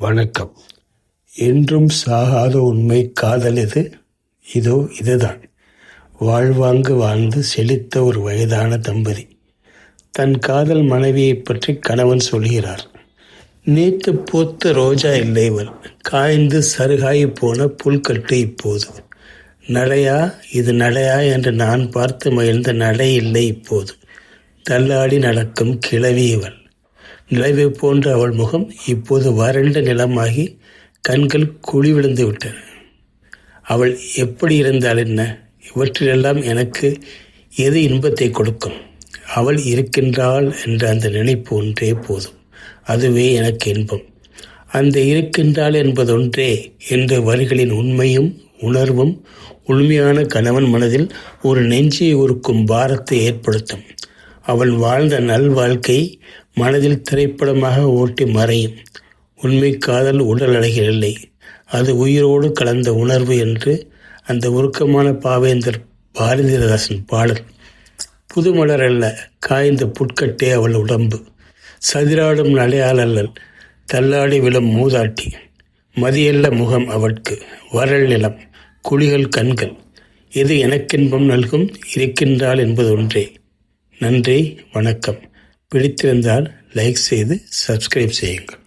வணக்கம். என்றும் சாகாத உண்மை காதல் எது? இதோ இதுதான். வாழ்வாங்கு வாழ்ந்து செழித்த ஒரு வயதான தம்பதி. தன் காதல் மனைவியைப் பற்றி கணவன் சொல்கிறார். நேற்று பூத்த ரோஜா இல்லை காய்ந்து சருகாய் போன புல்கட்டு இப்போது. நடையா? இது நடையா என்று நான் பார்த்து மகிழ்ந்த நடை இல்லை இப்போது. தள்ளாடி நடக்கும் கிழவி நிலவை போன்ற அவள் முகம் இப்போது வறண்ட நிலமாகி கண்கள் குழி விழுந்து விட்டன. அவள் எப்படி இருந்தால் என்ன? இவற்றிலெல்லாம் எனக்கு எது இன்பத்தை கொடுக்கும்? அவள் இருக்கின்றாள் என்ற அந்த நினைப்பு ஒன்றே போதும். அதுவே எனக்கு இன்பம். அந்த இருக்கின்றாள் என்பதொன்றே என்ற வரிகளின் உண்மையும் உணர்வும் உண்மையான கணவன் மனதில் ஒரு நெஞ்சியை உருக்கும் பாரத்தை ஏற்படுத்தும். அவள் வாழ்ந்த நல்வாழ்க்கை மனதில் திரைப்படமாக ஓட்டி மறையும். உண்மை காதல் உடல் அழகில்லை அது உயிரோடு கலந்த உணர்வு என்று அந்த உருக்கமான பாவேந்தர் பாரதிதாசன் பாடல். புதுமலர் அல்ல காய்ந்த புட்கட்டே அவள் உடம்பு. சதிராடும் நடையாளல் தள்ளாடி விழும் மூதாட்டி. மதியல்ல முகம் அவட்கு வரல் நிலம் குழிகள் கண்கள். எது எனக்கின்பம் நல்கும் இருக்கின்றாள் என்பது ஒன்றே. நன்றி வணக்கம். பிடித்திருந்தால் லைக் செய்து சப்ஸ்கிரைப் செய்யுங்கள்.